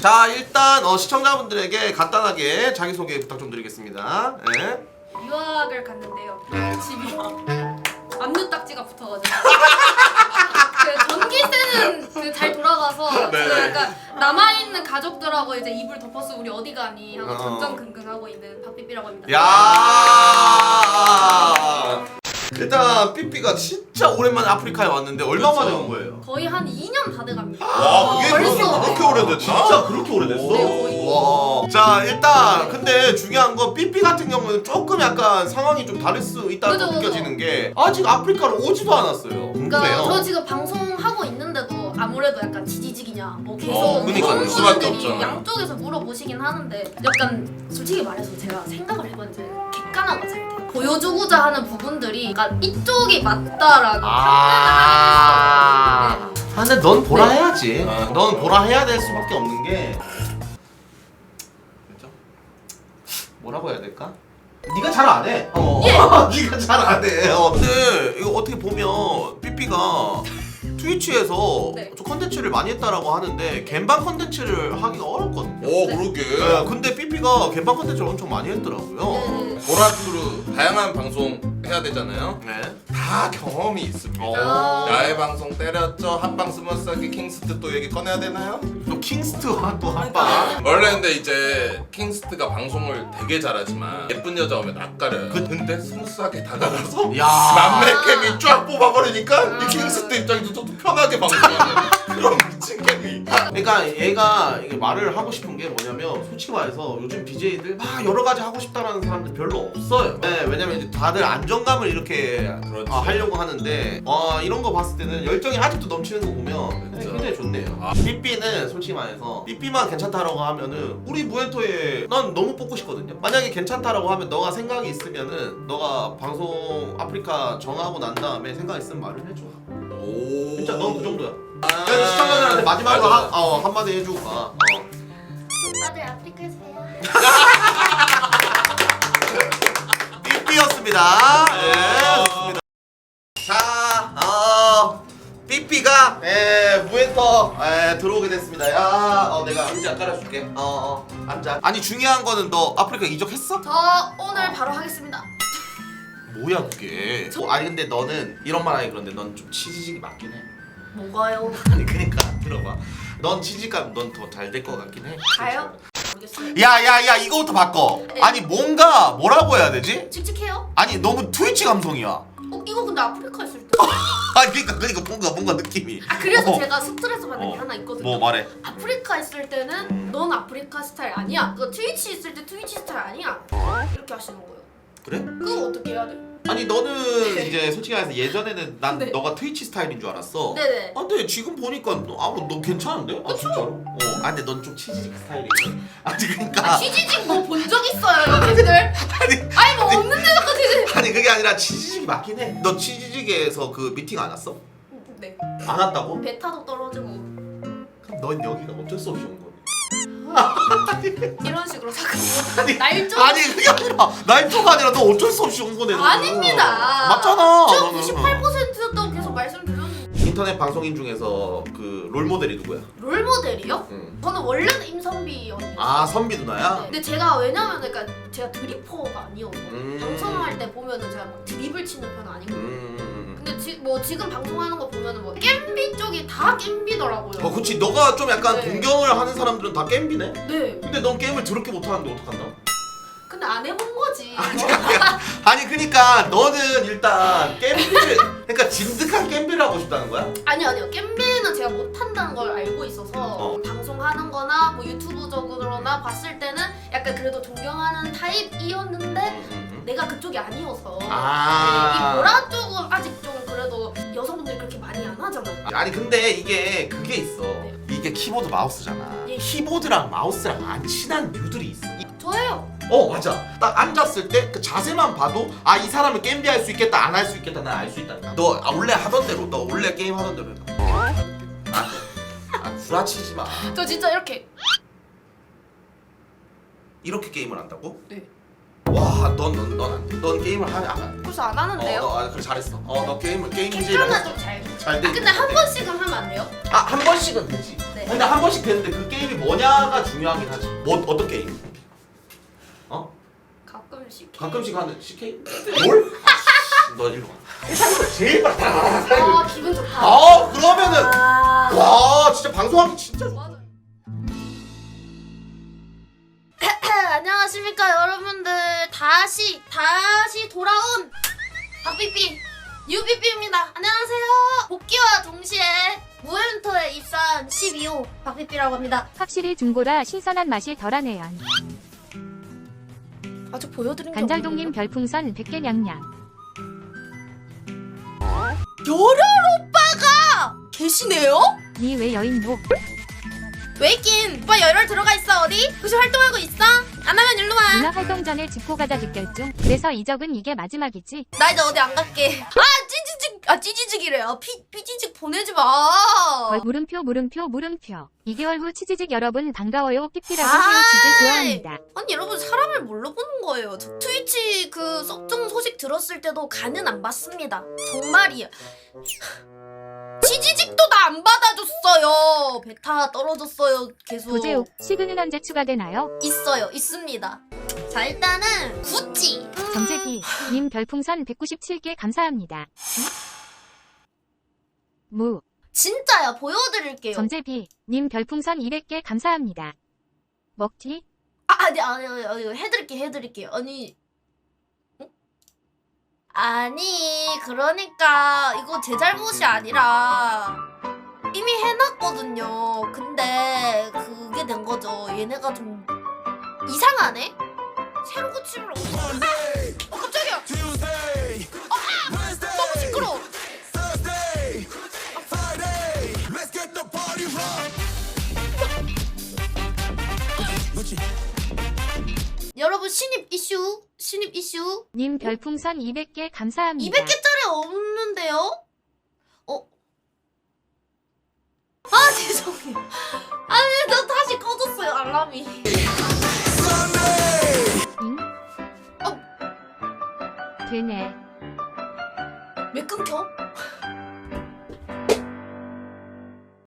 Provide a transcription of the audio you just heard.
자 일단 어, 시청자분들에게 간단하게 자기소개 부탁 좀 드리겠습니다 예. 유학을 갔는데요. 집이 압류 딱지가 붙어가지고. 그 전기세는 그잘 돌아가서 네. 지금 약간 남아 있는 가족들하고 이제 이불 덮어서 우리 어디 가니 하고 어. 전전긍긍하고 있는 박삐삐라고 합니다. 야 일단 삐삐가 진짜 오랜만에 아프리카에 왔는데 얼마 만에 온 거예요? 거의 한 2년 다 돼갑니다. 와 그게 벌써. 그렇게, 그렇게 오래됐나? 진짜 그렇게 오래됐어? 네, 거의. 와. 자 일단 근데 중요한 건 삐삐 같은 경우는 조금 약간 상황이 좀 다를 수 있다고 그죠, 그죠. 느껴지는 게 아직 아프리카로 오지도 않았어요. 그러니까 궁금해요. 저 지금 방송하고 있는데도 아무래도 약간 지지직이냐 뭐 계속 어, 그러니까요. 그런 수밖에 없잖아요. 양쪽에서 물어보시긴 하는데 약간 솔직히 말해서 제가 생각을 해봤는데 객관화가 잘 돼요 보여주고자 하는 부분들이 약간 이쪽이 맞다라는 아. 판단을 아 근데 넌 보라 네. 해야지. 아. 넌 보라 해야 될 수밖에 없는 게 그죠? 뭐라고 해야 될까? 네가 잘 안 해. 어. 예. 네가 잘 안 해. 어. 근데 이거 어떻게 보면 삐삐가 트위치에서 네. 좀 컨텐츠를 많이 했다라고 하는데 gem방 컨텐츠를 하기가 어렵거든요. 오 네. 그러게 네, 근데 삐삐가 gem방 컨텐츠를 엄청 많이 했더라고요. 네. 보라투르 다양한 방송 해야 되잖아요 네. 다 경험이 있습니다 어. 야외 방송 때렸죠 합방 스머스하기 킹스트 또 얘기 꺼내야 되나요? 또 킹스트와 또 한방. 원래 근데 이제 킹스트가 방송을 되게 잘하지만 예쁜 여자 오면 낯가려요 그- 근데 스무스하게 다가가서 야. 남매 케미 쫙 뽑아버리니까 이 킹스트 입장에서 좀 편하게 방송하는 그런 케미 그러니까 얘가 이게 말을 하고 싶은 게 뭐냐면 솔직히 말해서 요즘 BJ들 막 여러 가지 하고 싶다라는 사람들 별로 없어요. 네, 왜냐면 이제 다들 안정감을 이렇게 그렇지. 아, 하려고 하는데 와 이런 거 봤을 때는 열정이 아직도 넘치는 거 보면 네. 굉장히 좋네요. 아. 삐삐는 솔직히 말해서 삐삐만 괜찮다라고 하면은 우리 무엔토에 난 너무 뽑고 싶거든요. 만약에 괜찮다라고 하면 너가 생각이 있으면은 너가 방송 아프리카 정하고 난 다음에 생각 있으면 말을 해줘. 오 진짜 넌 그 정도야. 아. 그래서 시청자들한테 마지막으로 맞아. 한, 어, 한마디 해주고 가. 어. 오빠들 아프리카에서 해요 삐삐였습니다. 예, 좋습니다. 자, 어, 삐삐가 예, 무엔터 예, 들어오게 됐습니다. 야, 어, 내가 의자 깔아줄게. 어, 어, 앉아. 아니 중요한 거는 너 아프리카 이적했어? 저 오늘 바로 하겠습니다 뭐야 그게? 어, 아니 근데 너는 이런 말 하기 그런데 넌 좀 치지직이 맞긴 해. 뭐가요? 아니 그러니까 들어봐. 넌 치지감 넌더 잘 될 것 같긴 해. 가요? 모르겠어요 야야야 이거부터 바꿔. 네. 아니 뭔가 뭐라고 해야 되지? 칙칙해요? 아니 너무 트위치 감성이야. 어 이거 근데 아프리카 있을 때 아니 그러니까 그러니까 뭔가 뭔가 느낌이. 아 그래서 어. 제가 스트레스 받는 게 어. 하나 있거든요 뭐 말해. 아프리카 있을 때는 음. 넌 아프리카 스타일 아니야. 그 트위치 있을 때 트위치 스타일 아니야. 이렇게 하시는 거예요. 그래? 그거 어떻게 해야 돼? 아니 너는 네. 이제 솔직히 말해서 예전에는 난 네. 너가 트위치 스타일인 줄 알았어. 네네. 아 근데 지금 보니까 너, 아, 너 괜찮은데? 아? 진짜로? 어. 아 근데 넌 좀 치즈직 스타일이야. 아니 아, 그러니까 치즈직 뭐 본 적 있어요, 여러분들? 아니 아니 뭐 없는데 자꾸 치즈. 아니 그게 아니라 치즈직이 맞긴 해. 너 치즈직에서 그 미팅 안 왔어? 네. 안 왔다고? 베타도 떨어지고 그럼 넌 여기가 어쩔 수 없이 온 거네. 이런 식으로 자꾸 날좀 아니 그게 아니라 날조가 아니라 너 어쩔 수 없이 온 거네. 너는. 아닙니다. 맞잖아. 저 너는. 98%였다고 계속 말씀드렸는데 인터넷 방송인 중에서 그 롤 모델이 누구야? 롤 모델이요? 응. 저는 원래는 임선비 언니. 아 선비 누나야? 근데 제가 왜냐면 그러니까 제가 드리퍼가 아니어서 음. 방송할 때 보면은 제가 막 드립을 치는 편은 아니거든요. 음. 근데 지, 뭐 지금 방송하는 거 보면은 뭐 겜비 쪽 겜비더라고요. 어 그치 너가 좀 약간 네. 동경을 하는 사람들은 다 게임비네? 네. 근데 넌 게임을 더럽게 못하는데 어떡한다? 근데 안 해본 거지. 아니 그니까 너는 일단 게임비를 그러니까 진득한 게임비를 하고 싶다는 거야? 아니 아니요. 겜비는 제가 못한다는 걸 알고 있어서 어. 방송하는 거나 뭐 유튜브적으로나 봤을 때는 약간 그래도 존경하는 타입이었는데 내가 그쪽이 아니어서 아. 네, 이 보라 쪽은 아직 좀 그래도 안 하잖아요. 아니 근데 이게 그게 있어 네. 이게 키보드 마우스잖아 예. 키보드랑 마우스랑 안 친한 류들이 있어 저예요. 어 맞아 딱 앉았을 때 그 자세만 봐도 아 이 사람은 게임비 할 수 있겠다 안 할 수 있겠다 난 알 수 있다 너 아, 원래 하던 대로 너 원래 게임 하던 대로 해봐 아, 아 구라치지 마 저 진짜 이렇게 이렇게 게임을 한다고? 네. 와넌넌넌넌 게임을 하면 안 해. 벌써 안 어, 하는데요. 어, 아, 그래 잘했어. 어, 너 게임을 게임 캡처는 좀 잘. 잘 돼. 아 근데 한 번씩은 하면 안 돼요? 아 한 번씩은 되지. 네. 근데 한 번씩 되는데 그 게임이 뭐냐가 중요하긴 하지. 뭐 어떤 게임? 어? 가끔씩. 가끔씩 하는 CK? 뭘? 너 일로 와. 제일 빨리 아 기분 좋다. 아 그러면은 아. 와 진짜 방송하기 진짜. 맞아. 안녕하십니까 여러분들 다시 다시 돌아온 박삐삐 유삐삐입니다 안녕하세요 복귀와 동시에 무엔터에 입사한 12호 박삐삐라고 합니다 확실히 중고라 신선한 맛이 덜하네요. 아직 보여드린 게 간절동님 별풍선 100개 냥냥. 열혈 오빠가 계시네요? 니 왜 여인보? 왜 있긴 오빠 열혈 들어가 있어 어디? 혹시 활동하고 있어? 안 하면 일로 와 누나 활동 전에 짚고 가자 직결 중. 그래서 이적은 이게 마지막이지. 나 이제 어디 안 갈게. 아 찌지직 아 찌지직이래. 아 피, 피지직 보내지 마. 어, 물음표 물음표 물음표. 2개월 후 치즈직 여러분 반가워요. 삐삐라고 아이. 해요. 치즈 좋아합니다. 아니 여러분 사람을 뭘로 보는 거예요? 저 트위치 그 썩종 소식 들었을 때도 간은 안 봤습니다. 정말이야. 치지직도 나 안 받아줬어요. 베타 떨어졌어요. 계속 도제욱 시그는 언제 추가되나요? 있어요. 있습니다. 자 일단은 구찌. 정재기 님 별풍선 197개 감사합니다. 무 진짜야 보여드릴게요. 정재비 님 별풍선 200개 감사합니다. 먹튀 아, 아니, 아니, 아니, 아니, 해드릴게, 해드릴게요. 아니. 응? 아니, 그러니까, 이거 제 잘못이 아니라, 이미 해놨거든요. 근데, 그게 된 거죠. 얘네가 좀, 이상하네? 새로 고침을 어디 아! 어, 깜짝이야! 아! 너무 시끄러워! 여러분, 신입 이슈, 신입 이슈, 님 별풍선 200개 감사합니다. 200개짜리 없는데요? 어? 아 죄송해요. 아니 나 다시 꺼졌어요 알람이. 잉? 어. 되네. 왜 끊겨?